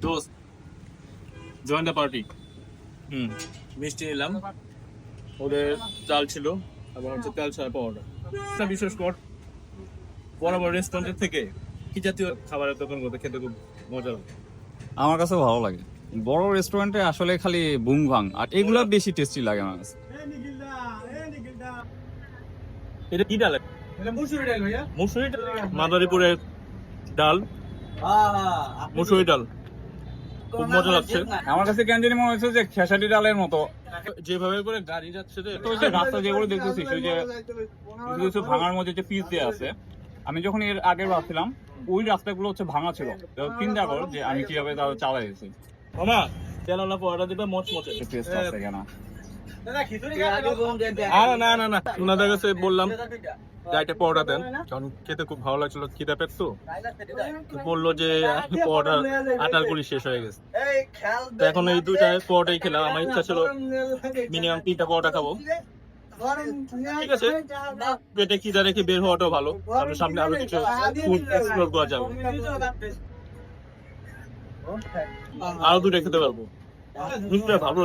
দোস্ত join the party হুম। মিষ্টি নিলাম। ওদের চাল ছিল এবং হচ্ছে তেল ছাড়া পাওয়াটা একটা বিশেষ কর বড় বড় রেস্টুরেন্টের থেকে কি জাতীয় খাবারের দোকানগুলোতে খেতে খুব মজা লাগে? আমার কাছে ভালো লাগে। বড় রেস্টুরেন্টে আসলে খালি বুং ভাং আর এগুলা বেশি টেস্টি লাগে আমার কাছে। এটা কি ডাল? মুসুরি ডাল ভাইয়া। মুসুরি ডাল। মাদারীপুরের ডাল। মুসুরি ডাল। খুব মজা লাগছে। আমার কাছে কেন জানি মনে হচ্ছে যে খেসারি ডালের মতো। যেভাবে করে গাড়ি যাচ্ছে তো যে রাস্তা যেগুলো দেখতেছি সেই যে কিছু ভাঙার মধ্যে যে পিস দেওয়া আছে আমি যখন এর আগে ভাবছিলাম ওই রাস্তাগুলো হচ্ছে ভাঙা ছিল। চিন্তা কর যে আমি কীভাবে তাহলে চালাই গেছি মামা তেলালা পরোটা দিবে মচমচে। টেস্ট আছে কেন? না না না ওনাদের কাছে বললাম গাড়িটা পরোটা দেন কারণ খেতে খুব ভালো লাগছিল খিদা তো। বলল যে পরোটা আটার গুলি শেষ হয়ে গেছে। এখন এই দুইটা পরোটাই খেলাম। আমার ইচ্ছা ছিল মিনিমাম তিনটা পরোটা খাব। ঠিক আছে। পেটে খিদা রেখে বের হওয়াটাও ভালো। তারপরে সামনে আরও কিছু ফুড এক্সপ্লোর করা যাবে। আরও দুটো খেতে পারব। দুটো ভালো